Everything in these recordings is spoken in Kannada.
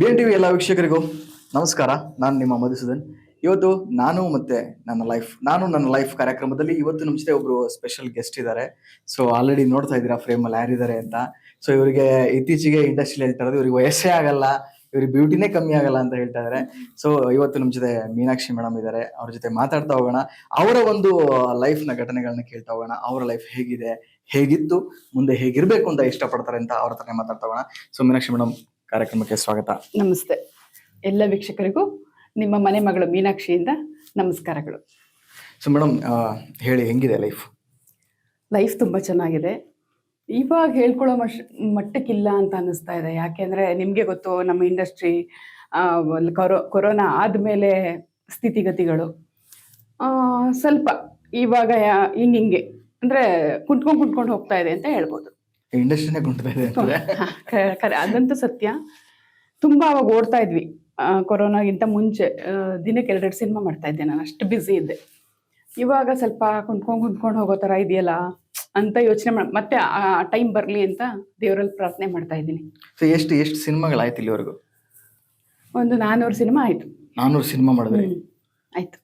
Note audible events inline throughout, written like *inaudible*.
ಬಿ ಎನ್ ಟಿವಿ ಎಲ್ಲ ವೀಕ್ಷಕರಿಗೂ ನಮಸ್ಕಾರ. ನಾನು ನಿಮ್ಮ ಮಧುಸೂದನ್. ಇವತ್ತು ನಾನು ಮತ್ತೆ ನನ್ನ ಲೈಫ್ ನಾನು ನನ್ನ ಲೈಫ್ ಕಾರ್ಯಕ್ರಮದಲ್ಲಿ ಇವತ್ತು ನಮ್ಮ ಜೊತೆ ಒಬ್ರು ಸ್ಪೆಷಲ್ ಗೆಸ್ಟ್ ಇದ್ದಾರೆ ಸೊ ಆಲ್ರೆಡಿ ನೋಡ್ತಾ ಇದ್ದೀರಾ ಫ್ರೇಮ್ ಅಲ್ಲಿ ಯಾರಿದ್ದಾರೆ ಅಂತ. ಸೊ ಇವರಿಗೆ ಇತ್ತೀಚೆಗೆ ಇಂಡಸ್ಟ್ರಿ ಹೇಳ್ತಾ ಇರೋದು ಇವ್ರಿಗೆ ವಯಸ್ಸೇ ಆಗಲ್ಲ, ಇವ್ರಿಗೆ ಬ್ಯೂಟಿನೇ ಕಮ್ಮಿ ಆಗಲ್ಲ ಅಂತ ಹೇಳ್ತಾ ಇದಾರೆ. ಸೊ ಇವತ್ತು ನಮ್ಮ ಜೊತೆ ಮೀನಾಕ್ಷಿ ಮೇಡಮ್ ಇದ್ದಾರೆ ಅವ್ರ ಜೊತೆ ಮಾತಾಡ್ತಾ ಹೋಗೋಣ. ಅವರ ಒಂದು ಲೈಫ್ನ ಘಟನೆಗಳನ್ನ ಕೇಳ್ತಾ ಹೋಗೋಣ. ಅವರ ಲೈಫ್ ಹೇಗಿದೆ, ಹೇಗಿತ್ತು, ಮುಂದೆ ಹೇಗಿರ್ಬೇಕು ಅಂತ ಇಷ್ಟಪಡ್ತಾರೆ ಅಂತ ಅವ್ರ ಹತ್ರನೇ ಮಾತಾಡ್ತಾ ಹೋಗೋಣ. ಸೊ ಮೀನಾಕ್ಷಿ ಮೇಡಮ್ ಕಾರ್ಯಕ್ರಮಕ್ಕೆ ಸ್ವಾಗತ. ನಮಸ್ತೆ. ಎಲ್ಲ ವೀಕ್ಷಕರಿಗೂ ನಿಮ್ಮ ಮನೆ ಮಗಳು ಮೀನಾಕ್ಷಿಯಿಂದ ನಮಸ್ಕಾರಗಳು. ಸೊ ಮೇಡಮ್ ಹೇಳಿ ಹೆಂಗಿದೆ ಲೈಫ್ ಲೈಫ್ ತುಂಬ ಚೆನ್ನಾಗಿದೆ. ಇವಾಗ ಹೇಳ್ಕೊಳ್ಳೋ ಮಶ್ ಮಟ್ಟಕ್ಕಿಲ್ಲ ಅಂತ ಅನ್ನಿಸ್ತಾ ಇದೆ. ಯಾಕೆಂದರೆ ನಿಮಗೆ ಗೊತ್ತು ನಮ್ಮ ಇಂಡಸ್ಟ್ರಿ ಕೊರೋ ಕೊರೋನಾ ಆದಮೇಲೆ ಸ್ಥಿತಿಗತಿಗಳು. ಸ್ವಲ್ಪ ಇವಾಗ ಹಿಂಗೆ ಹಿಂಗೆ. ಅಂದರೆ ಕುಂಟ್ಕೊಂಡು ಕುಂಟ್ಕೊಂಡು ಹೋಗ್ತಾ ಇದೆ ಅಂತ ಹೇಳ್ಬೋದು. ಇಂಡಸ್ಟ್ರಿನೇ ಕುಂಟ್ತಾ ಇದೆ ಖರೆ ಅದಂತೂ ಸತ್ಯ. ತುಂಬಾ ಅವಾಗ ಓಡ್ತಾ ಇದ್ವಿ. ಕೊರೋನಾಗಿಂತ ಮುಂಚೆ ದಿನಕ್ಕೆ ಎರಡೆರಡು ಸಿನಿಮಾ ಮಾಡ್ತಾ ಇದ್ದೆ ನಾನು ಅಷ್ಟು ಬ್ಯುಸಿ ಇದ್ದೆ. ಇವಾಗ ಸ್ವಲ್ಪ ಕುಂತ್ಕೊಂಡು ಕುಂತ್ಕೊಂಡು ಹೋಗೋ ಥರ ಇದೆಯಲ್ಲ ಅಂತ ಯೋಚನೆ ಮಾಡಿ ಮತ್ತೆ ಆ ಟೈಮ್ ಬರಲಿ ಅಂತ ದೇವರಲ್ಲಿ ಪ್ರಾರ್ಥನೆ ಮಾಡ್ತಾ ಇದ್ದೀನಿ. ಸೊ ಎಷ್ಟು ಎಷ್ಟು ಸಿನಿಮಾಗಳಾಯ್ತು ಇಲ್ಲಿವರೆಗೂ? ಒಂದು ನಾನ್ನೂರು ಸಿನಿಮಾ ಆಯಿತು. ನಾನೂರು ಸಿನಿಮಾ ಮಾಡಿದ್ರಿ? ಆಯಿತು.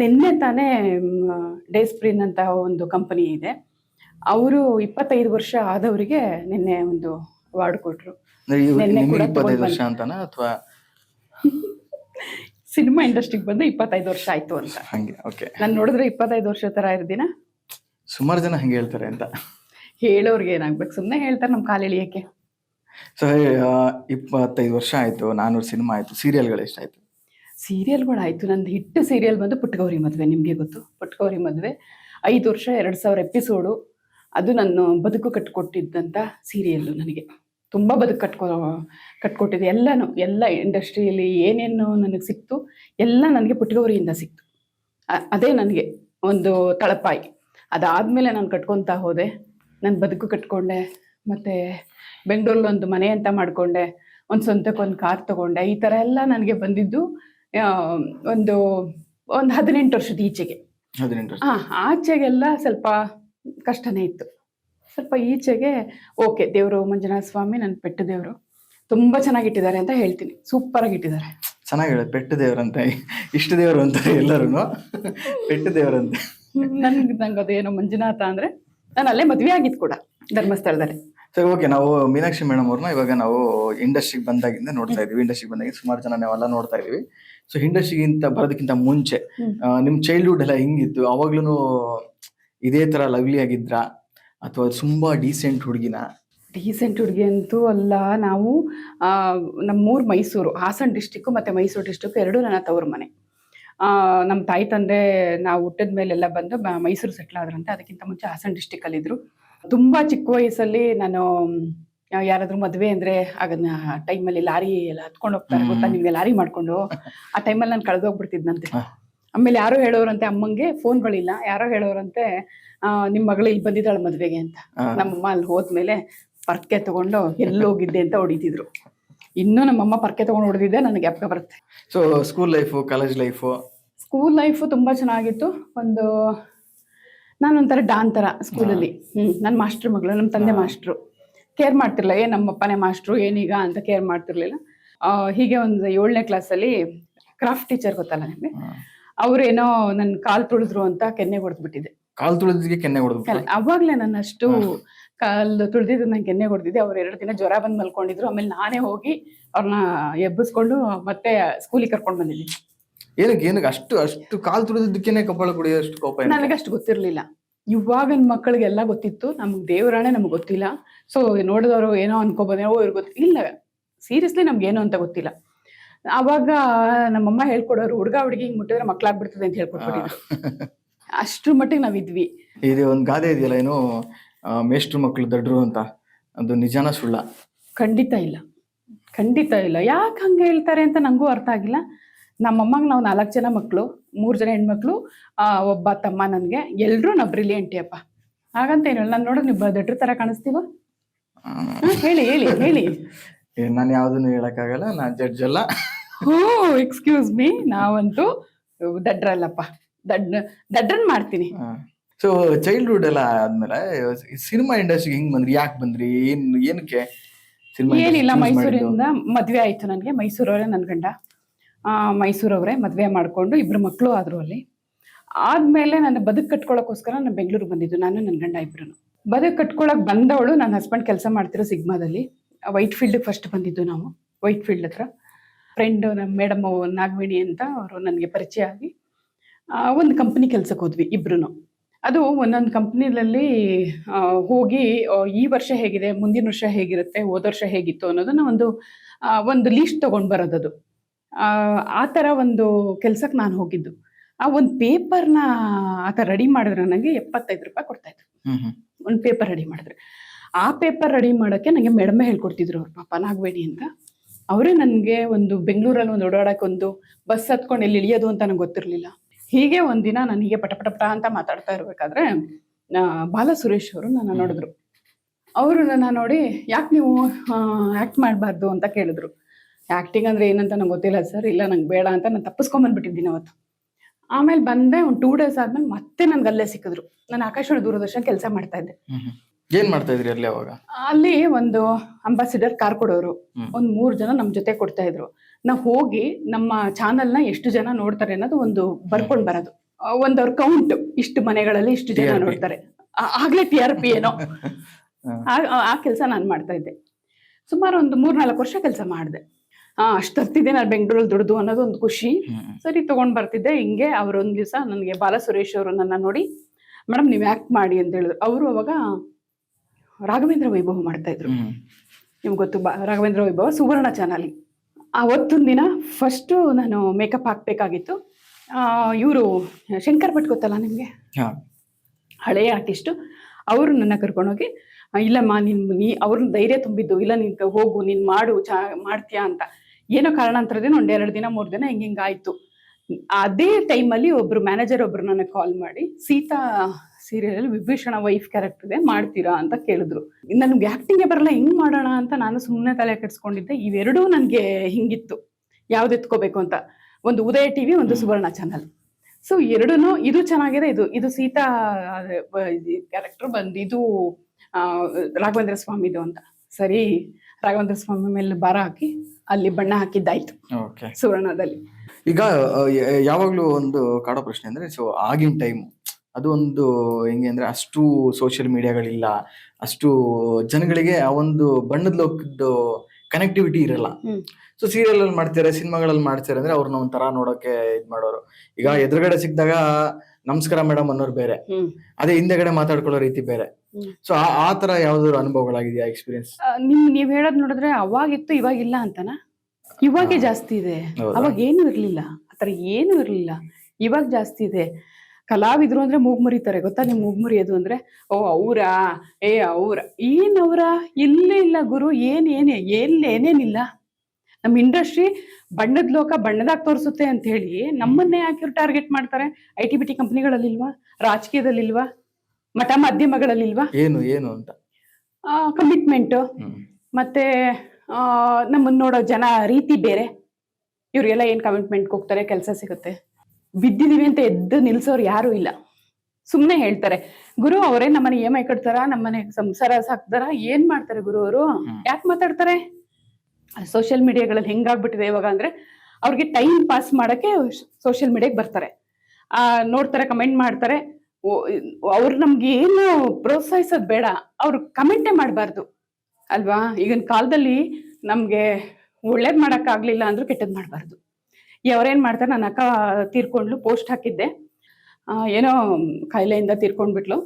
ನಿನ್ನೆ ತಾನೇ ಡೇ ಸ್ಪ್ರಿನ್ ಅಂತ ಒಂದು ಕಂಪನಿ ಇದೆ. ಅವರು ಇಪ್ಪತ್ತೈದು ವರ್ಷ ಆದವರಿಗೆ ನಿನ್ನೆ ಒಂದು ಅವಾರ್ಡ್ ತಗೊಂಡ್ ವರ್ಷ ಅಂತಾನ ಅಥವಾ? *laughs* ಸಿನಿಮಾ ಇಂಡಸ್ಟ್ರಿಗೆ ಬಂದು ಇಪ್ಪತ್ತೈದು ವರ್ಷ ಆಯ್ತು ಅಂತ. ಹಂಗೆ ಓಕೆ ನಾನು ನೋಡಿದ್ರೆ ಇಪ್ಪತ್ತೈದು ವರ್ಷ ತರ ಇರ್ದಿನ? ಸುಮಾರು ಜನ ಹಂಗೆ ಹೇಳ್ತಾರೆ ಅಂತ. ಹೇಳೋರ್ಗೆ ಏನಾಗ್ಬೇಕು? ಸುಮ್ಮನೆ ಹೇಳ್ತಾರೆ ನಮ್ಮ ಕಾಲು ಎಳಿಯಕ್ಕೆ. ಸೊ ಇಪ್ಪತ್ತೈದು ವರ್ಷ ಆಯ್ತು ನಾನೂರು ಸಿನಿಮಾ ಆಯ್ತು ಸೀರಿಯಲ್ಗಳು ಎಷ್ಟಾಯ್ತು? ಸೀರಿಯಲ್ಗಳಾಯ್ತು ನಂದು ಹಿಟ್ಟು ಸೀರಿಯಲ್ ಬಂದು ಪುಟ್ಟಗೌರಿ ಮದುವೆ ನಿಮಗೆ ಗೊತ್ತು? ಪುಟ್ಟಗೌರಿ ಮದುವೆ ಐದು ವರ್ಷ ಎರಡು ಸಾವಿರ ಎಪಿಸೋಡು ಅದು ನಾನು ಬದುಕು ಕಟ್ಕೊಟ್ಟಿದ್ದಂಥ ಸೀರಿಯಲ್ಲು ನನಗೆ ತುಂಬ ಬದುಕು ಕಟ್ಕೊ ಕಟ್ಕೊಟ್ಟಿದೆ. ಎಲ್ಲನೂ ಎಲ್ಲ ಇಂಡಸ್ಟ್ರಿಯಲ್ಲಿ ಏನೇನು ನನಗೆ ಸಿಕ್ತು ಎಲ್ಲ ನನಗೆ ಪುಟ್ಟಗೌರಿಯಿಂದ ಸಿಕ್ತು. ಅದೇ ನನಗೆ ಒಂದು ತಳಪಾಯಿ. ಅದಾದಮೇಲೆ ನಾನು ಕಟ್ಕೊತಾ ಹೋದೆ. ನನ್ನ ಬದುಕು ಕಟ್ಕೊಂಡೆ ಮತ್ತು ಬೆಂಗಳೂರಲ್ಲಿ ಒಂದು ಮನೆ ಅಂತ ಮಾಡಿಕೊಂಡೆ ಒಂದು ಸ್ವಂತಕ್ಕೊಂದು ಕಾರ್ ತಗೊಂಡೆ. ಈ ಥರ ಎಲ್ಲ ನನಗೆ ಬಂದಿದ್ದು ಒಂದು ಒಂದು ಹದಿನೆಂಟು ವರ್ಷದ ಈಚೆಗೆ. ಹದಿನೆಂಟು ಹಾಂ ಆಚೆಗೆಲ್ಲ ಸ್ವಲ್ಪ ಕಷ್ಟನೇ ಇತ್ತು. ಸ್ವಲ್ಪ ಈಚೆಗೆ ಓಕೆ ದೇವರು ಮಂಜುನಾಥ ಸ್ವಾಮಿ ನನ್ನ ಪೆಟ್ಟ ದೇವರು. ತುಂಬ ಚೆನ್ನಾಗಿಟ್ಟಿದ್ದಾರೆ ಅಂತ ಹೇಳ್ತೀನಿ. ಸೂಪರ್ ಆಗಿ ಇಟ್ಟಿದ್ದಾರೆ. ಚೆನ್ನಾಗಿ ಹೇಳೋದು ಪೆಟ್ಟು ದೇವರಂತ ಇಷ್ಟ ದೇವರು ಅಂತ ಎಲ್ಲರೂ ಪೆಟ್ಟು ದೇವರಂತ ನನ್ಗೆ ನಂಗೆ ಅದೇನೋ ಮಂಜುನಾಥ ಅಂದ್ರೆ ನಾನು ಅಲ್ಲೇ ಮದುವೆ ಆಗಿದ್ದು ಕೂಡ ಧರ್ಮಸ್ಥಳದಲ್ಲಿ. ಸರಿ ಓಕೆ ನಾವು ಮೀನಾಕ್ಷಿ ಮೇಡಮ್ ಅವ್ರನ್ನ ಇವಾಗ ನಾವು ಇಂಡಸ್ಟ್ರಿಗೆ ಬಂದಾಗಿಂದ ನೋಡ್ತಾ ಇದೀವಿ ಇಂಡಸ್ಟ್ರಿಗೆ ಬಂದಾಗಿಂದ ಸುಮಾರು ಜನ ನಾವೆಲ್ಲ ನೋಡ್ತಾ ಇದೀವಿ ಸೊ ಇಂಡಸ್ಟ್ರಿಗಿಂತ ಬರೋದಕ್ಕಿಂತ ಮುಂಚೆ ನಿಮ್ಮ ಚೈಲ್ಡ್ಹುಡ್ ಎಲ್ಲ ಹೆಂಗಿತ್ತು? ಅವಾಗ್ಲೂ ಇದೇ ತರ ಲವ್ಲಿ ಆಗಿದ್ರ? ಅಥವಾ ತುಂಬಾ ಡೀಸೆಂಟ್ ಹುಡುಗಿನ? ಡೀಸೆಂಟ್ ಹುಡುಗಿ ಅಂತೂ ಅಲ್ಲ ನಾವು ನಮ್ಮೂರು ಮೈಸೂರು ಹಾಸನ್ ಡಿಸ್ಟಿಕ್ ಮತ್ತೆ ಮೈಸೂರು ಡಿಸ್ಟಿಕ್ ಎರಡು ನನ್ನ ತವ್ರ ಮನೆ. ಆ, ನಮ್ಮ ತಾಯಿ ತಂದೆ ನಾವು ಹುಟ್ಟಿದ ಮೇಲೆಲ್ಲ ಬಂದು ಮೈಸೂರು ಸೆಟ್ಲ್ ಆದ್ರಂತೆ ಅದಕ್ಕಿಂತ ಮುಂಚೆ ಹಾಸನ ಡಿಸ್ಟಿಕ್ಕಲ್ಲಿದ್ದರು ತುಂಬಾ ಚಿಕ್ಕ ವಯಸ್ಸಲ್ಲಿ ನಾನು ಯಾರಾದ್ರೂ ಮದುವೆ ಅಂದ್ರೆ ಅದನ್ನ ಟೈಮಲ್ಲಿ ಲಾರಿ ಎಲ್ಲ ಹತ್ಕೊಂಡು ಹೋಗ್ತಾರೆ ಗೊತ್ತಾ? ನಿಮ್ಗೆ ಲಾರಿ ಮಾಡ್ಕೊಂಡು. ಆ ಟೈಮಲ್ಲಿ ನಾನು ಕಳೆದೋಗ್ಬಿಡ್ತಿದ್ನಂತೆ. ಆಮೇಲೆ ಯಾರೋ ಹೇಳೋರಂತೆ ಅಮ್ಮಂಗೆ ಫೋನ್ಗಳಿಲ್ಲ ಯಾರೋ ಹೇಳೋರಂತೆ ಆ, ನಿಮ್ಮ ಮಗಳು ಇಲ್ಲಿ ಬಂದಿದ್ದಾಳೆ ಮದ್ವೆಗೆ ಅಂತ. ನಮ್ಮಮ್ಮ ಅಲ್ಲಿ ಹೋದ್ಮೇಲೆ ಪರ್ಕೆ ತಗೊಂಡು ಎಲ್ಲೋಗಿದ್ದೆ ಅಂತ ಹೊಡಿತಿದ್ರು. ಇನ್ನೂ ನಮ್ಮಮ್ಮ ಪರ್ಕೆ ತಗೊಂಡು ಹೊಡೆದಿದ್ದೆ ನನಗೆ ಜ್ಞಾಪಕ ಬರುತ್ತೆ. So school life college life school life ತುಂಬ ಚೆನ್ನಾಗಿತ್ತು. ಒಂದು ನಾನು ಒಂಥರ ಡಾನ್ ಥರ ಸ್ಕೂಲಲ್ಲಿ. ಹ್ಞೂ ನನ್ನ ಮಾಸ್ಟ್ರ್ ಮಗಳು ನಮ್ಮ ತಂದೆ ಮಾಸ್ಟರ್. ಕೇರ್ ಮಾಡ್ತಿರ್ಲಿಲ್ಲ ಏ ನಮ್ಮಪ್ಪನೇ ಮಾಸ್ಟ್ರು ಏನೀಗ ಅಂತ ಕೇರ್ ಮಾಡ್ತಿರ್ಲಿಲ್ಲ. ಹೀಗೆ ಒಂದು ಏಳನೇ ಕ್ಲಾಸಲ್ಲಿ ಕ್ರಾಫ್ಟ್ ಟೀಚರ್ ಗೊತ್ತಲ್ಲ ನಿಮಗೆ? ಅವ್ರೇನೋ ನನ್ನ ಕಾಲ್ ತುಳಿದ್ರು ಅಂತ ಕೆನ್ನೆ ಹೊಡೆದ್ಬಿಟ್ಟಿದೆ. ಕಾಲ್ ತುಳಿದಿಗೆ ಕೆನ್ನೆ ಹೊಡೆದು ಅಲ್ಲ, ಅವಾಗ್ಲೇ ನನ್ನ ಅಷ್ಟು ಕಾಲ್ ತುಳಿದಿದ್ದು ಕೆನ್ನೆ ಹೊಡೆದಿದ್ದೆ ಅವ್ರು ಎರಡು ದಿನ ಜ್ವರ ಬಂದು ಮಲ್ಕೊಂಡಿದ್ರು. ಆಮೇಲೆ ನಾನೇ ಹೋಗಿ ಅವ್ರನ್ನ ಎಬ್ಬಿಸ್ಕೊಂಡು ಮತ್ತೆ ಸ್ಕೂಲಿಗೆ ಕರ್ಕೊಂಡು ಬಂದಿದ್ದೀನಿ. ಏನಕ್ಕೆ ಏನಕ್ಕೆ? ಅಷ್ಟು ಅಷ್ಟು ಕಾಲ್ ತುಳಿದಿದ್ದಕ್ಕೇನೆ ಕಪಾಳ ಕುಡಿಯೋಷ್ಟು ಕೋಪ ನನಗೆ ಅಷ್ಟು ಗೊತ್ತಿರಲಿಲ್ಲ. ಇವಾಗಿನ ಮಕ್ಕಳಿಗೆಲ್ಲ ಗೊತ್ತಿತ್ತು. ನಮ್ಗೆ ದೇವರಾಣೆ ನಮ್ಗೆ ಗೊತ್ತಿಲ್ಲ. ಸೊ ನೋಡಿದವರು ಏನೋ ಅನ್ಕೋಬೋದೇನೋ ಓ ಇವ್ರಿಗೆ ಗೊತ್ತಿಲ್ಲ ಸೀರಿಯಸ್ಲಿ ನಮ್ಗೆ ಏನು ಅಂತ ಗೊತ್ತಿಲ್ಲ. ಅವಾಗ ನಮ್ಮಮ್ಮ ಹೇಳ್ಕೊಡೋರು ಹುಡುಗ ಹುಡುಗಿ ಹಿಂಗ್ ಮುಟ್ಟಿದ್ರೆ ಮಕ್ಳಾಗ್ಬಿಡ್ತದೆ ಅಂತ ಹೇಳ್ಕೊಟ್ಬಿಟ್ಟಿದ್ರು. ಅಷ್ಟ್ರ ಮಟ್ಟಿಗೆ ನಾವಿದ್ವಿ ಇದು ಒಂದು ಗಾದೆ ಇದೆಯಲ್ಲ ಏನು ಮೇಷ್ಟ್ರ ಮಕ್ಕಳು ದಡ್ರು ಅಂತ ಅದು ನಿಜಾನ ಸುಳ್ಳ? ಖಂಡಿತ ಇಲ್ಲ. ಖಂಡಿತ ಇಲ್ಲ. ಯಾಕೆ ಹಂಗೆ ಹೇಳ್ತಾರೆ ಅಂತ ನಂಗೂ ಅರ್ಥ ಆಗಿಲ್ಲ. ನಮ್ಮಮ್ಮಂಗೆ ನಾವು ನಾಲ್ಕು ಜನ ಮಕ್ಕಳು ಮೂರು ಜನ ಹೆಣ್ಮಕ್ಳು ಒಬ್ಬ ತಮ್ಮ ನನಗೆ ಎಲ್ಲರೂ ನಾವು ಬ್ರಿಲಿಯಂಟಿ ಅಪ್ಪ ಹಾಗಂತ ಏನಿಲ್ಲ ನಾನು ನೋಡೋದು ನೀವು ದಡ್ರ ಥರ ಕಾಣಿಸ್ತೀವ? ಹೇಳಿ ಹೇಳಿ ಹೇಳಿ. ನಾನು ಯಾವುದನ್ನು ಹೇಳೋಕ್ಕಾಗಲ್ಲ ನಾನು ಜಡ್ಜ್ ಅಲ್ಲ. ಹೋ ಎಕ್ಸ್ಕ್ಯೂಸ್ ಮೀ ನಾವಂತೂ ದಡ್ರಲ್ಲಪ್ಪ. ದಡ್ ದಡ್ರನ್ ಮಾಡ್ತೀನಿ. ಸೊ ಚೈಲ್ಡ್ಹುಡ್ ಎಲ್ಲ ಆದ್ಮೇಲೆ ಸಿನಿಮಾ ಇಂಡಸ್ಟ್ರಿಗೆ ಹೆಂಗ್ ಬಂದ್ರಿ? ಯಾಕೆ ಬಂದ್ರಿ? ಏನ್ ಏನಕ್ಕೆ ಸಿನಿಮಾ ಏನಿಲ್ಲ ಮೈಸೂರಿಂದ ಮದ್ವೆ ಆಯ್ತು ನನಗೆ ಮೈಸೂರವರೇ ನನ್ನ ಗಂಡ. ಆ, ಮೈಸೂರವರೇ ಮದ್ವೆ ಮಾಡ್ಕೊಂಡು ಇಬ್ರು ಮಕ್ಕಳು ಆದ್ರು ಅಲ್ಲಿ. ಆದ್ಮೇಲೆ ನನ್ನ ಬದುಕು ಕಟ್ಕೊಳಕ್ಕೋಸ್ಕರ ನಾನು ಬೆಂಗಳೂರಿಗೆ ಬಂದಿದ್ದು ನಾನು ನನ್ನ ಗಂಡ ಇಬ್ರು ಬದುಕು ಕಟ್ಕೊಳಕ್ ಬಂದವಳು ನನ್ನ ಹಸ್ಬೆಂಡ್ ಕೆಲಸ ಮಾಡ್ತಿರೋ ಸಿಗ್ಮಾದಲ್ಲಿ. ವೈಟ್ ಫೀಲ್ಡ್ ಫಸ್ಟ್ ಬಂದಿದ್ದು ನಾವು ವೈಟ್ ಫೀಲ್ಡ್ ಹತ್ರ. ಫ್ರೆಂಡ್ ನಮ್ಮ ಮೇಡಮ್ ನಾಗವೇಣಿ ಅಂತ ಅವರು ನನಗೆ ಪರಿಚಯ ಆಗಿ ಒಂದು ಕಂಪ್ನಿ ಕೆಲ್ಸಕ್ಕೆ ಹೋದ್ವಿ ಇಬ್ರು ಅದು ಒಂದೊಂದು ಕಂಪ್ನಿಲಲ್ಲಿ ಹೋಗಿ ಈ ವರ್ಷ ಹೇಗಿದೆ ಮುಂದಿನ ವರ್ಷ ಹೇಗಿರುತ್ತೆ ಹೋದ ವರ್ಷ ಹೇಗಿತ್ತು ಅನ್ನೋದನ್ನ ಒಂದು ಒಂದು ಲೀಸ್ಟ್ ತಗೊಂಡ್ ಬರೋದದು. ಆ, ಥರ ಒಂದು ಕೆಲ್ಸಕ್ಕೆ ನಾನು ಹೋಗಿದ್ದು. ಆ ಒಂದು ಪೇಪರ್ನ ಆ ಥರ ರೆಡಿ ಮಾಡಿದ್ರೆ ನನಗೆ ಎಪ್ಪತ್ತೈದು ರೂಪಾಯಿ ಕೊಡ್ತಾ ಇದ್ರು. ಹ್ಮ್ ಹ್ಮ್. ಒಂದು ಪೇಪರ್ ರೆಡಿ ಮಾಡಿದ್ರೆ. ಆ ಪೇಪರ್ ರೆಡಿ ಮಾಡೋಕ್ಕೆ ನನಗೆ ಮೇಡಮೇ ಹೇಳ್ಕೊಡ್ತಿದ್ರು ಅವ್ರು ಪಾಪ ನಾಗವೇಣಿ ಅಂತ. ಅವರೇ ನನಗೆ ಒಂದು ಬೆಂಗಳೂರಲ್ಲಿ ಒಂದು ಓಡಾಡಕ್ಕೆ ಒಂದು ಬಸ್ ಹತ್ಕೊಂಡು ಎಲ್ಲಿ ಇಳಿಯೋದು ಅಂತ ನನಗೆ ಗೊತ್ತಿರಲಿಲ್ಲ. ಹೀಗೆ ಒಂದಿನ ನಾನು ಹೀಗೆ ಪಟ ಪಟ ಪಟ ಅಂತ ಮಾತಾಡ್ತಾ ಇರಬೇಕಾದ್ರೆ ಬಾಲ ಸುರೇಶ್ ಅವರು ನನ್ನ ನೋಡಿದ್ರು. ಅವರು ನನ್ನ ನೋಡಿ ಯಾಕೆ ನೀವು ಆ್ಯಕ್ಟ್ ಮಾಡಬಾರ್ದು? ಅಂತ ಕೇಳಿದ್ರು. ಆ್ಯಕ್ಟಿಂಗ್ ಅಂದರೆ ಏನಂತ ನಂಗೆ ಗೊತ್ತಿಲ್ಲ ಸರ್ ಇಲ್ಲ ನಂಗೆ ಬೇಡ ಅಂತ ನಾನು ತಪ್ಪಿಸ್ಕೊಂಬಂದ್ಬಿಟ್ಟಿದ್ದೀನಿ ಅವತ್ತು. ಆಮೇಲೆ ಬಂದೆ ಒಂದು ಟೂ ಡೇಸ್ ಆದ್ಮೇಲೆ ಮತ್ತೆ ನನ್ಗೆ ಅಲ್ಲೇ ಸಿಕ್ಕಿದ್ರು. ನಾನು ಆಕಾಶವಾಣಿ ದೂರದರ್ಶನ ಕೆಲಸ ಮಾಡ್ತಾ ಇದ್ದೆ. ಏನ್ ಮಾಡ್ತಾ ಇದ್ರಿ ಅಲ್ಲಿ ಅವಾಗ? ಅಲ್ಲಿ ಒಂದು ಅಂಬಾಸಿಡರ್ ಕಾರ್ ಕೊಡೋರು. ಒಂದ್ ಮೂರ್ ಜನ ನಮ್ ಜೊತೆ ಕೊಡ್ತಾ ಇದ್ರು. ನಾವ್ ಹೋಗಿ ನಮ್ಮ ಚಾನಲ್ನ ಎಷ್ಟು ಜನ ನೋಡ್ತಾರೆ ಅನ್ನೋದು ಒಂದು ಬರ್ಕೊಂಡ್ ಬರೋದು. ಒಂದ್ ಅವ್ರ ಕೌಂಟ್ ಇಷ್ಟು ಮನೆಗಳಲ್ಲಿ ಇಷ್ಟು ಜನ ನೋಡ್ತಾರೆ. ಆಗ್ಲೇ ಟಿ ಆರ್ ಪಿ ಏನೋ. *laughs* ಆ- ಕೆಲಸ ನಾನು ಮಾಡ್ತಾ ಇದ್ದೆ. ಸುಮಾರು ಒಂದು ಮೂರ್ ನಾಲ್ಕು ವರ್ಷ ಕೆಲಸ ಮಾಡಿದೆ. ಅಷ್ಟು ತರ್ತಿದ್ದೆ ನಾನು ಬೆಂಗಳೂರಲ್ಲಿ ದುಡ್ದು ಅನ್ನೋದು ಒಂದು ಖುಷಿ. ಸರಿ ತಗೊಂಡ್ ಬರ್ತಿದ್ದೆ. ಹಿಂಗೆ ಅವ್ರ ಒಂದ್ ದಿವಸ ನನಗೆ ಬಾಲ ಸುರೇಶ್ ಅವರು ನನ್ನ ನೋಡಿ ಮೇಡಮ್ ನೀವು ಯಾಕೆ ಮಾಡಿ ಅಂತ ಹೇಳಿದ್ರು. ಅವರು ಅವಾಗ ರಾಘವೇಂದ್ರ ವೈಭವ ಮಾಡ್ತಾ ಇದ್ರು. ನಿಮ್ಗೆ ಗೊತ್ತು ಬಾ ರಾಘವೇಂದ್ರ ವೈಭವ ಸುವರ್ಣ ಚಾನಲ್ ಅವತ್ತೊಂದು ದಿನ ಫಸ್ಟು ನಾನು ಮೇಕಪ್ ಹಾಕ್ಬೇಕಾಗಿತ್ತು. ಇವರು ಶಂಕರ್ ಭಟ್ ಗೊತ್ತಲ್ಲ ನಿಮಗೆ. ಹಳೆಯ ಆರ್ಟಿಸ್ಟು ಅವರು ನನ್ನ ಕರ್ಕೊಂಡೋಗಿ ಇಲ್ಲಮ್ಮ ನಿನ್ ನೀ ಅವ್ರನ್ನ ಧೈರ್ಯ ತುಂಬಿದ್ದು ಇಲ್ಲ ನಿನ್ಗೆ ಹೋಗು ನೀನ್ ಮಾಡು ಚಾ ಮಾಡ್ತೀಯಾ ಅಂತ. ಏನೋ ಕಾರಣಾಂತರದಿಂದ ಒಂದ್ ಎರಡು ದಿನ ಮೂರು ದಿನ ಹಿಂಗೆ ಹಿಂಗಾಯ್ತು ಅದೇ ಟೈಮಲ್ಲಿ ಒಬ್ರು ಮ್ಯಾನೇಜರ್ ಒಬ್ರು ನನಗೆ ಕಾಲ್ ಮಾಡಿ Sita serial Vibhishana wife character ಇದೆ ಮಾಡ್ತೀರಾ ಅಂತ ಕೇಳಿದ್ರು. ನನ್ಗೆ ಆಕ್ಟಿಂಗೇ ಬರಲ್ಲ ಹಿಂಗ್ ಮಾಡೋಣ ಅಂತ ನಾನು ಸುಮ್ಮನೆ ತಲೆ ಕೆಡಿಸ್ಕೊಂಡಿದ್ದೆ. ಇವೆರಡೂ ನನಗೆ ಹಿಂಗಿತ್ತು. ಯಾವ್ದು ಎತ್ಕೋಬೇಕು ಅಂತ. ಒಂದು ಉದಯ ಟಿವಿ ಒಂದು ಸುವರ್ಣ ಚಾನಲ್ ಸೊ ಎರಡೂ ಇದು ಚೆನ್ನಾಗಿದೆ. ಇದು ಇದು ಸೀತಾ ಕ್ಯಾರೆಕ್ಟರ್ ಬಂದು ಇದು ರಾಘವೇಂದ್ರ ಸ್ವಾಮಿದು ಅಂತ. ಸರಿ ರಾಘವೇಂದ್ರ ಸ್ವಾಮಿ ಮೇಲೆ ಭಾರ ಹಾಕಿ ಅಲ್ಲಿ ಬಣ್ಣ ಹಾಕಿದ್ದಾಯ್ತು. ಸುವರ್ಣದಲ್ಲಿ. ಈಗ ಯಾವಾಗ್ಲೂ ಒಂದು ಕಾಡೋ ಪ್ರಶ್ನೆ ಅಂದ್ರೆ ಸೊ ಆಗಿನ ಟೈಮ್ ಅದು ಒಂದು ಹೆಂಗೆ ಅಂದ್ರೆ ಅಷ್ಟು ಸೋಷಿಯಲ್ ಮೀಡಿಯಾಗಳಿಲ್ಲ ಅಷ್ಟು ಜನಗಳಿಗೆ ಆ ಒಂದು ಬಣ್ಣದ ಲೋಕದ್ದು ಕನೆಕ್ಟಿವಿಟಿ ಇರಲ್ಲ. ಸೊ ಸೀರಿಯಲ್ ಅಲ್ಲಿ ಮಾಡ್ತಾರೆ ಸಿನಿಮಾಗಳಲ್ಲಿ ಮಾಡ್ತಾರೆ ಅಂದ್ರೆ ಅವ್ರನ್ನ ಒಂಥರ ನೋಡೋಕೆ ಇದ್ ಮಾಡೋರು. ಈಗ ಎದುರುಗಡೆ ಸಿಕ್ಕಿದಾಗ ನಮಸ್ಕಾರ ಮೇಡಮ್ ಅನ್ನೋರು ಬೇರೆ. ಅದೇ ಹಿಂದೆಗಡೆ ಮಾತಾಡ್ಕೊಳ್ಳೋ ರೀತಿ ಬೇರೆ. ಸೊ ಆ ತರ ಯಾವ್ದಾದ್ರು ಅನುಭವಗಳಾಗಿದೆಯಾ ಎಕ್ಸ್ಪೀರಿಯನ್ಸ್ ನಿಮ್ ನೀವ್ ಹೇಳೋದ್ ನೋಡಿದ್ರೆ ಅವಾಗಿತ್ತು ಇವಾಗಿಲ್ಲ ಅಂತನಾ? ಇವಾಗೆ. ಜಾಸ್ತಿ ಇದೆ. ಅವಾಗ ಏನು ಇರ್ಲಿಲ್ಲ. ಆತರ ಏನು ಇರ್ಲಿಲ್ಲ. ಇವಾಗ ಜಾಸ್ತಿ ಇದೆ. ಕಲಾವಿದ್ರು ಅಂದ್ರೆ ಮೂಗ್ ಮುರಿತಾರೆ ಗೊತ್ತಾ ನಿಮ್ ಮೂಗ್ ಮುರಿಯೋದು ಅಂದ್ರೆ? ಓ ಅವ್ರಾ? ಏ ಅವ್ರ ಏನ್ ಅವ್ರ? ಇಲ್ಲೇ ಇಲ್ಲ ಗುರು ಏನ್ ಏನೇ ಎಲ್ಲಿ ಏನೇನಿಲ್ಲ. ನಮ್ ಇಂಡಸ್ಟ್ರಿ ಬಣ್ಣದ ಲೋಕ ಬಣ್ಣದಾಗ ತೋರಿಸುತ್ತೆ ಅಂತ ಹೇಳಿ ನಮ್ಮನ್ನೇ ಯಾಕೆ ಟಾರ್ಗೆಟ್ ಮಾಡ್ತಾರೆ? ಐ ಟಿ ಬಿ ಟಿ ಕಂಪ್ನಿಗಳಲ್ಲಿಲ್ವಾ? ರಾಜಕೀಯದಲ್ಲಿಲ್ವಾ? ಮಠ ಮಾಧ್ಯಮಗಳಲ್ಲಿಲ್ವಾ? ಏನು ಏನು ಅಂತ. ಕಮಿಟ್ಮೆಂಟ್ ಮತ್ತೆ ಆ, ನಮ್ಮನ್ನ ನೋಡೋ ಜನ ರೀತಿ ಬೇರೆ. ಇವ್ರಿಗೆಲ್ಲ ಏನ್ ಕಮಿಟ್ಮೆಂಟ್ ಹೋಗ್ತಾರೆ ಕೆಲಸ ಸಿಗುತ್ತೆ. ಬಿದ್ದಿದೀವಿ ಅಂತ ಎದ್ದು ನಿಲ್ಸೋರು ಯಾರು ಇಲ್ಲ. ಸುಮ್ನೆ ಹೇಳ್ತಾರೆ ಗುರು ಅವರೇ ನಮ್ಮನೆ ಇ ಎಂ ಐ ಕಟ್ತಾರ ನಮ್ಮನೆ ಸಂಸಾರ ಸಾಕ್ತಾರ ಏನ್ ಮಾಡ್ತಾರೆ ಗುರು ಅವರು. ಯಾಕೆ ಮಾತಾಡ್ತಾರೆ? ಸೋಷಿಯಲ್ ಮೀಡಿಯಾಗಳಲ್ಲಿ ಹೆಂಗಾಗ್ಬಿಟ್ಟಿದೆ ಇವಾಗ ಅಂದ್ರೆ ಅವ್ರಿಗೆ ಟೈಮ್ ಪಾಸ್ ಮಾಡಕ್ಕೆ ಸೋಷಿಯಲ್ ಮೀಡಿಯಾಗೆ ಬರ್ತಾರೆ. ಆ ನೋಡ್ತಾರೆ ಕಮೆಂಟ್ ಮಾಡ್ತಾರೆ. ಅವ್ರು ನಮ್ಗೆ ಏನು ಪ್ರೋತ್ಸಾಹಿಸೋದ್ ಬೇಡ ಅವ್ರು ಕಮೆಂಟೇ ಮಾಡಬಾರ್ದು. ಅಲ್ವಾ? ಈಗಿನ ಕಾಲದಲ್ಲಿ ನಮ್ಗೆ ಒಳ್ಳೇದ್ ಮಾಡಕ್ ಆಗ್ಲಿಲ್ಲ ಅಂದ್ರೂ ಕೆಟ್ಟದ್ ಮಾಡಬಾರ್ದು. ಅವ್ರೇನ್ ಮಾಡ್ತಾರೆ ನನ್ನ ಅಕ್ಕ ತೀರ್ಕೊಂಡ್ಲು ಪೋಸ್ಟ್ ಹಾಕಿದ್ದೆ. ಏನೋ ಕಾಯಿಲೆಯಿಂದ ತೀರ್ಕೊಂಡ್ಬಿಟ್ಲು.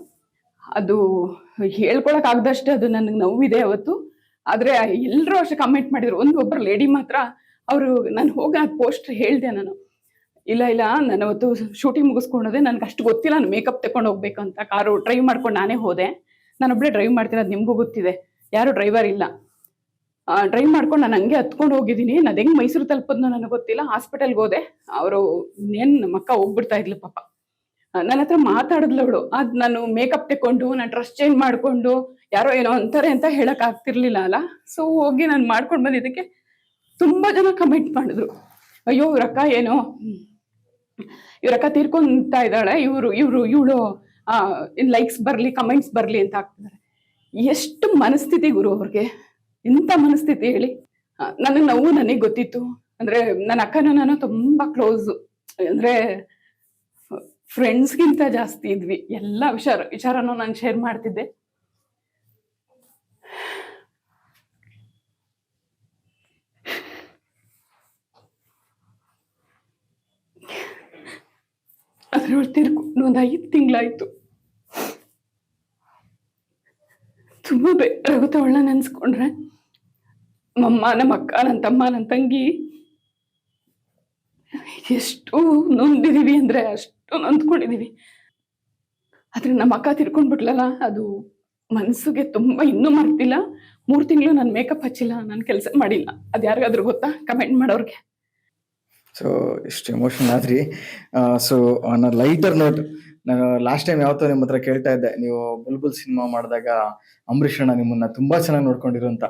ಅದು ಹೇಳ್ಕೊಳಕ್ ಆಗದಷ್ಟು ಅದು ನನಗೆ ನೋವಿದೆ ಅವತ್ತು. ಆದ್ರೆ ಎಲ್ಲರೂ ಅಷ್ಟೇ ಕಮೆಂಟ್ ಮಾಡಿದ್ರು. ಒಂದು ಒಬ್ಬರು ಲೇಡಿ ಮಾತ್ರ, ಅವರು ನಾನು ಹೋಗಿ ಆ ಪೋಸ್ಟ್ ಹೇಳ್ದೆ ನಾನು. ಇಲ್ಲ ಇಲ್ಲ, ನಾನು ಅವತ್ತು ಶೂಟಿಂಗ್ ಮುಗಿಸ್ಕೊಂಡೋದೆ, ನನ್ಗೆ ಅಷ್ಟು ಗೊತ್ತಿಲ್ಲ, ನಾನು ಮೇಕಪ್ ತಗೊಂಡು ಹೋಗ್ಬೇಕಂತ. ಕಾರು ಡ್ರೈವ್ ಮಾಡ್ಕೊಂಡು ನಾನೇ ಹೋದೆ. ನಾನೊಬ್ಳೆ ಡ್ರೈವ್ ಮಾಡ್ತೀನಿ ಅದು ನಿಮಗೂ ಗೊತ್ತಿದೆ. ಯಾರು ಡ್ರೈವರ್ ಇಲ್ಲ. ಡ್ರೈವ್ ಮಾಡ್ಕೊಂಡು ನಾನು ಹಂಗೆ ಹತ್ಕೊಂಡು ಹೋಗಿದ್ದೀನಿ. ನಾನು ಹೆಂಗ್ ಮೈಸೂರು ತಲುಪೋದು ನನಗೆ ಗೊತ್ತಿಲ್ಲ. ಹಾಸ್ಪಿಟಲ್ಗೆ ಹೋದೆ. ಅವರು ಏನ್ ನಮ್ಮ ಅಕ್ಕ ಹೋಗ್ಬಿಡ್ತಾ ಇದ್ಲು ಪಾಪ. ನನ್ನ ಹತ್ರ ಮಾತಾಡಿದ್ಲು ಅವಳು. ಅದ್ ನಾನು ಮೇಕಪ್ ತೆಕ್ಕೊಂಡು, ನಾನು ಡ್ರೆಸ್ ಚೇಂಜ್ ಮಾಡ್ಕೊಂಡು, ಯಾರೋ ಏನೋ ಅಂತಾರೆ ಅಂತ ಹೇಳಕ್ ಆಗ್ತಿರ್ಲಿಲ್ಲ ಅಲ್ಲ. ಸೊ ಹೋಗಿ ನಾನು ಮಾಡ್ಕೊಂಡು ಬಂದಿದ್ದಕ್ಕೆ ತುಂಬಾ ಜನ ಕಮೆಂಟ್ ಮಾಡಿದ್ರು. ಅಯ್ಯೋ ಇವ್ರಕ್ಕ ಏನೋ ಇವ್ರಕ್ಕ ತೀರ್ಕೊಂತಾ ಇದ್ದಾಳೆ. ಇವರು ಇವರು, ಇವಳು ಲೈಕ್ಸ್ ಬರ್ಲಿ ಕಮೆಂಟ್ಸ್ ಬರ್ಲಿ ಅಂತ ಆಗ್ತಿದ್ದಾರೆ. ಎಷ್ಟು ಮನಸ್ಥಿತಿ ಗುರು ಅವ್ರಿಗೆ. ಇಂಥ ಮನಸ್ಥಿತಿ ಹೇಳಿ? ನನ್ನ ನೋವು ನನಗೆ ಗೊತ್ತಿತ್ತು. ಅಂದ್ರೆ ನನ್ನ ಅಕ್ಕನ ನಾನು ತುಂಬಾ ಕ್ಲೋಸ್ ಅಂದ್ರೆ ಫ್ರೆಂಡ್ಸ್ಗಿಂತ ಜಾಸ್ತಿ ಇದ್ವಿ. ಎಲ್ಲ ವಿಚಾರ, ವಿಚಾರನೂ ನಾನು ಶೇರ್ ಮಾಡ್ತಿದ್ದೆ. ಅದ್ರೊಳಗೆ ತಿರ್ಕೊಂಡು ಒಂದು ಐದು ತಿಂಗಳಾಯ್ತು. ತುಂಬಾ ಬೇಗ ಅವಳನ್ನ ನೆನ್ಸ್ಕೊಂಡ್ರೆ ನಮ್ಮಮ್ಮ ನಮ್ಮ ಅಕ್ಕ ನನ್ನ ತಮ್ಮ ನನ್ನ ತಂಗಿ. ಎಷ್ಟು ನೊಂದಿದೀವಿ ಅಂದ್ರೆ ಅಷ್ಟು ನೊಂದ್ಕೊಂಡಿದೀವಿ. ಆದ್ರೆ ನಮ್ಮ ಅಕ್ಕ ತಿರ್ಕೊಂಡ್ಬಿಟ್ಲಲ್ಲ ಅದು ಮನಸ್ಸಿಗೆ ತುಂಬಾ ಇನ್ನೂ ಮರ್ತಿಲ್ಲ. ಮೂರು ತಿಂಗಳು ನಾನು ಮೇಕಪ್ ಹಚ್ಚಿಲ್ಲ, ನಾನು ಕೆಲಸ ಮಾಡಿಲ್ಲ. ಅದು ಯಾರಿಗಾದ್ರೂ ಗೊತ್ತಾ? ಕಮೆಂಟ್ ಮಾಡೋರಿಗೆ. ಸೊ ಇಷ್ಟು ಎಮೋಷನ್ ಆದ್ರಿ. ಸೊ ಆನ್ ಲೈಟರ್ ನೋಟ್ ನಾನು ಲಾಸ್ಟ್ ಟೈಮ್ ಯಾವತ್ತೋ ನಿಮ್ಮ ಹತ್ರ ಕೇಳ್ತಾ ಇದ್ದೆ ನೀವು ಬುಲ್ಬುಲ್ ಸಿನಿಮಾ ಮಾಡಿದಾಗ ಅಂಬರೀಷ್ ಅಣ್ಣ ನಿಮ್ಮನ್ನ ತುಂಬಾ ಚೆನ್ನಾಗಿ ನೋಡ್ಕೊಂಡಿರು ಅಂತ.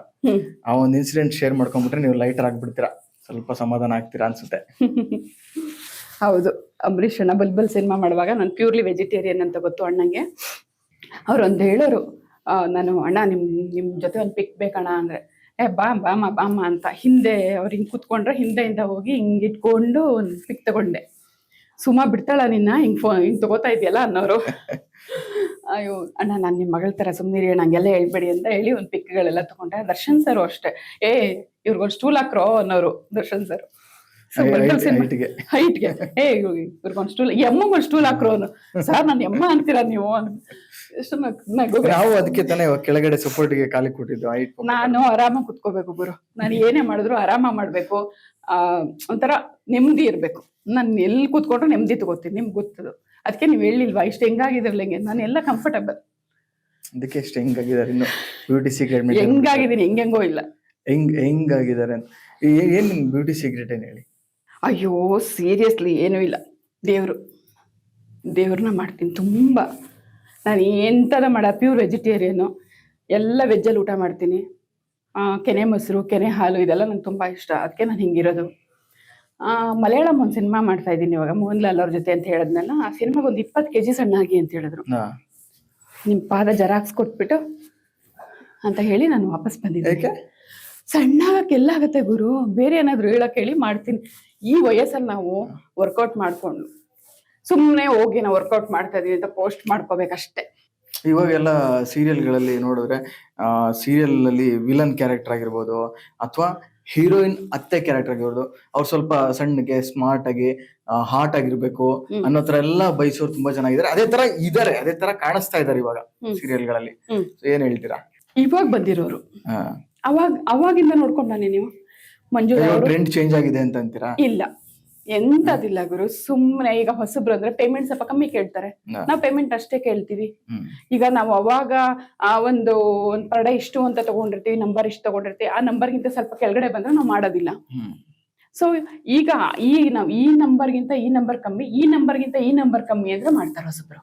ಆ ಒಂದು ಇನ್ಸಿಡೆಂಟ್ ಶೇರ್ ಮಾಡ್ಕೊಂಡ್ಬಿಟ್ರೆ ನೀವು ಲೈಟರ್ ಆಗ್ಬಿಡ್ತೀರಾ? ಸ್ವಲ್ಪ ಸಮಾಧಾನ ಆಗ್ತೀರಾ ಅನ್ಸುತ್ತೆ. *laughs* ಹೌದು. ಅಂಬರೀಷ್ ಅಣ್ಣ ಬುಲ್ಬುಲ್ ಸಿನಿಮಾ ಮಾಡುವಾಗ ನಾನು ಪ್ಯೂರ್ಲಿ ವೆಜಿಟೇರಿಯನ್ ಅಂತ ಗೊತ್ತು ಅಣ್ಣಂಗೆ. ಅವ್ರು ಒಂದು ಹೇಳೋರು ನಾನು ಅಣ್ಣ ನಿಮ್ ನಿಮ್ ಜೊತೆ ಒಂದು ಪಿಕ್ ಬೇಕಣ್ಣ ಅಂದ್ರೆ ಏ ಬಾ ಬಾಮ ಬಾಮ ಅಂತ ಹಿಂದೆ ಅವ್ರು ಹಿಂಗ್ ಕೂತ್ಕೊಂಡ್ರೆ ಹಿಂದೆಯಿಂದ ಹೋಗಿ ಹಿಂಗ್ ಇಟ್ಕೊಂಡು ಒಂದು ಪಿಕ್ ತಗೊಂಡೆ. ಸುಮಾ ಬಿಡ್ತಾಳ ನಿನ್ನ? ಹಿಂಗ್ ಫೋನ್ ಹಿಂಗ್ ತಗೋತಾ ಇದೆಯಲ್ಲ ಅನ್ನೋರು. *laughs* ಅಯ್ಯೋ ಅಣ್ಣ ನಾನು ನಿಮ್ಮ ಮಗಳ ತರ ಸುಮ್ಮನಿರಿ ನಂಗೆಲ್ಲ ಹೇಳ್ಬೇಡಿ ಅಂತ ಹೇಳಿ ಒಂದು ಪಿಕ್ಗಳೆಲ್ಲ ತಗೊಂಡೆ. ದರ್ಶನ್ ಸರ್ ಅಷ್ಟೇ. ಏ ಇವ್ರಿಗೊಂದು ಸ್ಟೂಲ್ ಹಾಕ್ರೋ ಅನ್ನೋರು ದರ್ಶನ್ ಸರ್. ಹೈಟ್ಗೆ ಹೈಟ್ಗೆ ಏ ಇವ್ರಿಗೊಂದು ಸ್ಟೂಲ್ ಎಮ್ಮಗೊಂದು ಸ್ಟೂಲ್ ಹಾಕ್ರೋ ಅನ್ನು. ಸರ್ ನಾನು ಎಮ್ಮ ಅಂತೀರಾ ನೀವು? ಎಷ್ಟು ನಾವು ಅದಕ್ಕೆ ತಾನೇ ಕೆಳಗಡೆ ಸಪೋರ್ಟ್ಗೆ ಕಾಲಿ ಕೊಟ್ಟಿದ್ದು ಹೈಟ್ ನಾನು ಆರಾಮಾಗಿ ಕುತ್ಕೋಬೇಕು ಗುರು. ನಾನು ಏನೇ ಮಾಡಿದ್ರು ಆರಾಮ ಮಾಡ್ಬೇಕು. ಒಂಥರ ನೆಮ್ಮದಿ ಇರಬೇಕು. ನಾನು ಎಲ್ಲಿ ಕೂತ್ಕೊಂಡ್ರೆ ನೆಮ್ಮದಿ ತಗೋತೀನಿ ನಿಮ್ಗೆ ಗೊತ್ತದು. ಅದಕ್ಕೆ ನೀವು ಹೇಳಿಲ್ವಾ ಇಷ್ಟು ಹೆಂಗಾಗಿದ್ರಲ್ಲ ಹೆಂಗೆ? ನಾನು ಎಲ್ಲ ಕಂಫರ್ಟಬಲ್ ಅದಕ್ಕೆ ಎಷ್ಟು ಹೆಂಗಾಗಿದ್ದಾರೆ ಇನ್ನು? ಬ್ಯೂಟಿ ಸೀಕ್ರೆಟ್ ಹೆಂಗಾಗಿದ್ದೀನಿ ಹೆಂಗೆಂಗೋ ಇಲ್ಲ. ಹೆಂಗ್ ಹೆಂಗಾಗಿದ್ದಾರೆ ಏನು ನಿಮ್ಮ ಬ್ಯೂಟಿ ಸೀಕ್ರೆಟ್ ಏನು ಹೇಳಿ? ಅಯ್ಯೋ ಸೀರಿಯಸ್ಲಿ ಏನೂ ಇಲ್ಲ. ದೇವರು ದೇವ್ರನ್ನ ಮಾಡ್ತೀನಿ ತುಂಬ. ನಾನು ಎಂಥದ ಮಾಡ ಪ್ಯೂರ್ ವೆಜಿಟೇರಿಯನ್ನು ಎಲ್ಲ ವೆಜ್ಜಲ್ಲಿ ಊಟ ಮಾಡ್ತೀನಿ. ಕೆನೆ ಮೊಸರು ಕೆನೆ ಹಾಲು ಇದೆಲ್ಲ ನಂಗೆ ತುಂಬ ಇಷ್ಟ. ಅದಕ್ಕೆ ನಾನು ಹಿಂಗಿರೋದು. ಆ, ಮಲಯಾಳಂ ಒಂದು ಸಿನಿಮಾ ಮಾಡ್ತಾ ಇದ್ದೀನಿ ಇವಾಗ ಮೋಹನ್ಲಾಲ್ ಅವ್ರ ಜೊತೆ ಅಂತ ಹೇಳಿದ್ನಲ್ಲ ಆ ಸಿನಿಮಾಗೆ ಒಂದು ಇಪ್ಪತ್ತು ಕೆ ಜಿ ಸಣ್ಣ ಆಗಿ ಅಂತ ಹೇಳಿದ್ರು. ನಿಮ್ಮ ಪಾದ ಜರಾಕ್ಸ್ ಕೊಟ್ಬಿಟ್ಟು ಅಂತ ಹೇಳಿ ನಾನು ವಾಪಸ್ ಬಂದಿದ್ದೆ ಸಣ್ಣಾಗಕ್ಕೆ ಎಲ್ಲ ಆಗುತ್ತೆ ಗುರು ಬೇರೆ ಏನಾದರೂ ಹೇಳಕ್ ಹೇಳಿ ಮಾಡ್ತೀನಿ. ಈ ವಯಸ್ಸಲ್ಲಿ ನಾವು ವರ್ಕೌಟ್ ಮಾಡಿಕೊಂಡು ಸುಮ್ಮನೆ ಹೋಗಿ ನಾವು ವರ್ಕೌಟ್ ಮಾಡ್ತಾ ಇದ್ದೀನಿ ಅಂತ ಪೋಸ್ಟ್ ಮಾಡ್ಕೋಬೇಕಷ್ಟೇ. ಇವಾಗೆಲ್ಲ ಸೀರಿಯಲ್ಗಳಲ್ಲಿ ನೋಡಿದ್ರೆ ಸೀರಿಯಲ್ನಲ್ಲಿ ವಿಲನ್ ಕ್ಯಾರೆಕ್ಟರ್ ಆಗಿರ್ಬೋದು ಅಥವಾ ಹೀರೋಯಿನ್ ಅತ್ತೆ ಕ್ಯಾರೆಕ್ಟರ್ ಆಗಿರ್ಬೋದು ಅವ್ರು ಸ್ವಲ್ಪ ಸಣ್ಣಗೆ ಸ್ಮಾರ್ಟ್ ಆಗಿ ಹಾಟ್ ಆಗಿರ್ಬೇಕು. ಅನ್ನೋ ತರ ಎಲ್ಲ ಬಯಸೋರು ತುಂಬಾ ಚೆನ್ನಾಗಿದ್ದಾರೆ ಅದೇ ತರ ಇದಾರೆ ಅದೇ ತರ ಕಾಣಿಸ್ತಾ ಇದಾರೆ ಇವಾಗ. ಸೀರಿಯಲ್ಗಳಲ್ಲಿ. ಏನ್ ಹೇಳ್ತೀರಾ? ಇವಾಗ ಬಂದಿರೋರು. ಅವಾಗ ಅವಾಗಿಂದ ನೋಡ್ಕೊಂಡಾನೆ ನೀವು. ಮಂಜು ಟ್ರೆಂಡ್ ಚೇಂಜ್ ಆಗಿದೆ ಅಂತ ಅಂತೀರಾ? ಇಲ್ಲ. ಎಂತದಿಲ್ಲ ಗುರು. ಸುಮ್ಮನೆ ಈಗ ಹೊಸಬ್ರು ಅಂದ್ರೆ ಪೇಮೆಂಟ್ ಸ್ವಲ್ಪ ಕಮ್ಮಿ ಕೇಳ್ತಾರೆ. ನಾವು ಪೇಮೆಂಟ್ ಅಷ್ಟೇ ಕೇಳ್ತೀವಿ. ಈಗ ನಾವು ಅವಾಗ ಆ ಒಂದು ಒಂದ್ ಪರ್ಡ ಇಷ್ಟು ಅಂತ ತಗೊಂಡಿರ್ತೀವಿ ನಂಬರ್ ಇಷ್ಟು ತಗೊಂಡಿರ್ತೀವಿ ಆ ನಂಬರ್ಗಿಂತ ಸ್ವಲ್ಪ ಕೆಳಗಡೆ ಬಂದ್ರೆ ನಾವು ಮಾಡೋದಿಲ್ಲ. ಸೊ ಈಗ ಈ ನಾವು ಈ ನಂಬರ್ಗಿಂತ ಈ ನಂಬರ್ ಕಮ್ಮಿ ಈ ನಂಬರ್ಗಿಂತ ಈ ನಂಬರ್ ಕಮ್ಮಿ ಅಂದ್ರೆ ಮಾಡ್ತಾರೆ ಹೊಸಬ್ರು.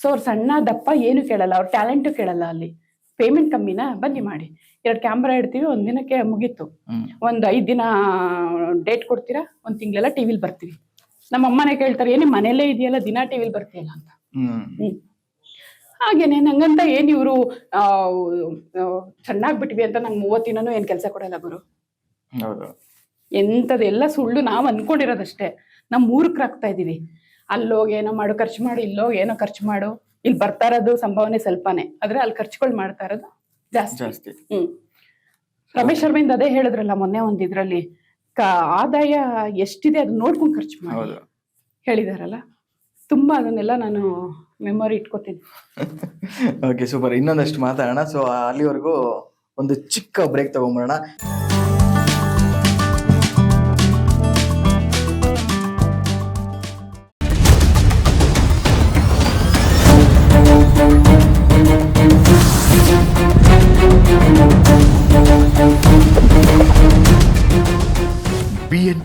ಸೊ ಅವ್ರ ಸಣ್ಣ ದಪ್ಪ ಏನು ಕೇಳಲ್ಲ ಅವ್ರ ಟ್ಯಾಲೆಂಟು ಕೇಳಲ್ಲ ಅಲ್ಲಿ. ಪೇಮೆಂಟ್ ಕಮ್ಮಿನಾ ಬನ್ನಿ ಮಾಡಿ. ಎರಡು ಕ್ಯಾಮ್ರಾ ಇಡ್ತೀವಿ ಒಂದ್ ದಿನಕ್ಕೆ ಮುಗೀತು. ಒಂದ್ ಐದ್ ದಿನ ಡೇಟ್ ಕೊಡ್ತೀರಾ? ಒಂದ್ ತಿಂಗಳೆಲ್ಲ ಟಿವಿಲ್ ಬರ್ತೀವಿ. ನಮ್ಮ ಅಮ್ಮನೇ ಕೇಳ್ತಾರೆ ಏನೇ ಮನೇಲೇ ಇದೆಯಲ್ಲ ದಿನ ಟಿವಿಲ್ ಬರ್ತೀಯಲ್ಲ? ಅಂತ. ಹ್ಮ್. ಹಾಗೇನೆ ನಂಗಂತ ಏನ್ ಇವ್ರು ಚೆನ್ನಾಗ್ ಬಿಟ್ವಿ ಅಂತ ನಂಗೆ ಮೂವತ್ತು ದಿನನೂ ಏನ್ ಕೆಲಸ ಕೊಡಲ್ಲ ಗುರು. ಎಂತದೆಲ್ಲ ಸುಳ್ಳು ನಾವ್ ಅನ್ಕೊಂಡಿರೋದಷ್ಟೇ. ನಮ್ ಮೂರ್ಖರಾಗ್ತಾ ಇದೀವಿ. ಅಲ್ಲೋಗಿ ಏನೋ ಮಾಡು ಖರ್ಚು ಮಾಡು ಇಲ್ಲೋಗಿ ಏನೋ ಖರ್ಚು ಮಾಡು. ಇಲ್ಲಿ ಬರ್ತಾ ಇರೋದು ಸಂಭಾವನೆ ಸ್ವಲ್ಪನೇ ಆದ್ರೆ ಅಲ್ಲಿ ಖರ್ಚುಗಳು ಮಾಡ್ತಾ ಇರೋದು ಜಾಸ್ತಿ. ಜಾಸ್ತಿ. ಹ್ಮ್. ರಮೇಶ್ ಅರವಿಂದ್ ಅದೇ ಹೇಳಿದ್ರಲ್ಲ ಮೊನ್ನೆ ಒಂದ್ ಇದ್ರಲ್ಲಿ ಆದಾಯ ಎಷ್ಟಿದೆ ಅದನ್ನ ನೋಡ್ಕೊಂಡು ಖರ್ಚು ಮಾಡಿ. ಹೇಳಿದಾರಲ್ಲ. ತುಂಬಾ ಅದನ್ನೆಲ್ಲ ನಾನು ಮೆಮೊರಿ ಇಟ್ಕೋತೀನಿ. ಓಕೆ ಸೂಪರ್ ಇನ್ನೊಂದಷ್ಟು ಮಾತಾಡೋಣ. ಸೊ ಅಲ್ಲಿವರೆಗೂ ಒಂದು ಚಿಕ್ಕ ಬ್ರೇಕ್ ತಗೊಂಡ್ಬರೋಣ.